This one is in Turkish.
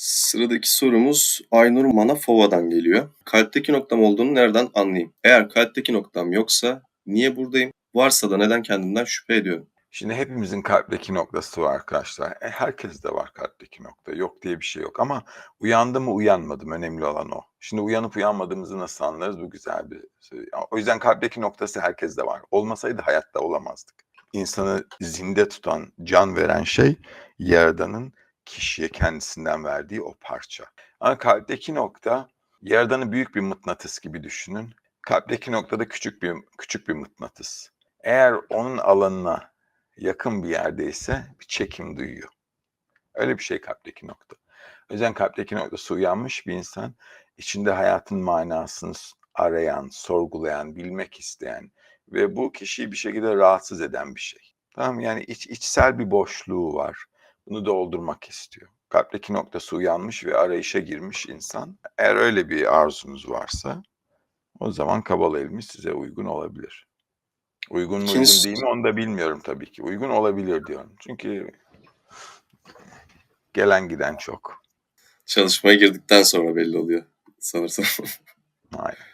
Sıradaki sorumuz Aynur Manafova'dan geliyor. Kalpteki noktam olduğunu nereden anlayayım? Eğer kalpteki noktam yoksa niye buradayım? Varsa da neden kendimden şüphe ediyorum? Şimdi hepimizin kalpteki noktası var arkadaşlar. E, herkes de var kalpteki nokta. Yok diye bir şey yok ama uyandı mı uyanmadım önemli olan o. Şimdi uyanıp uyanmadığımızı nasıl anlarız? Bu güzel bir şey. O yüzden kalpteki noktası herkeste var. Olmasaydı hayatta olamazdık. İnsanı zinde tutan, can veren şey Yaradan'ın kişiye kendisinden verdiği o parça. Ama kalpteki nokta Yaradan'ı büyük bir mıknatıs gibi düşünün. Kalpteki noktada küçük bir küçük bir mıknatıs. Eğer onun alanına yakın bir yerdeyse bir çekim duyuyor. Öyle bir şey kalpteki nokta. O yüzden kalpteki noktası uyanmış bir insan içinde hayatın manasını arayan, sorgulayan, bilmek isteyen ve bu kişiyi bir şekilde rahatsız eden bir şey. Tamam yani iç, içsel bir boşluğu var. Bunu doldurmak istiyor. Kalpteki noktası uyanmış ve arayışa girmiş insan. Eğer öyle bir arzunuz varsa o zaman Kabala ilmi size uygun olabilir. Uygun mu uygun değil mi onu da bilmiyorum tabii ki. Uygun olabilir diyorum. Çünkü gelen giden çok. Çalışmaya girdikten sonra belli oluyor sanırsam. Aynen.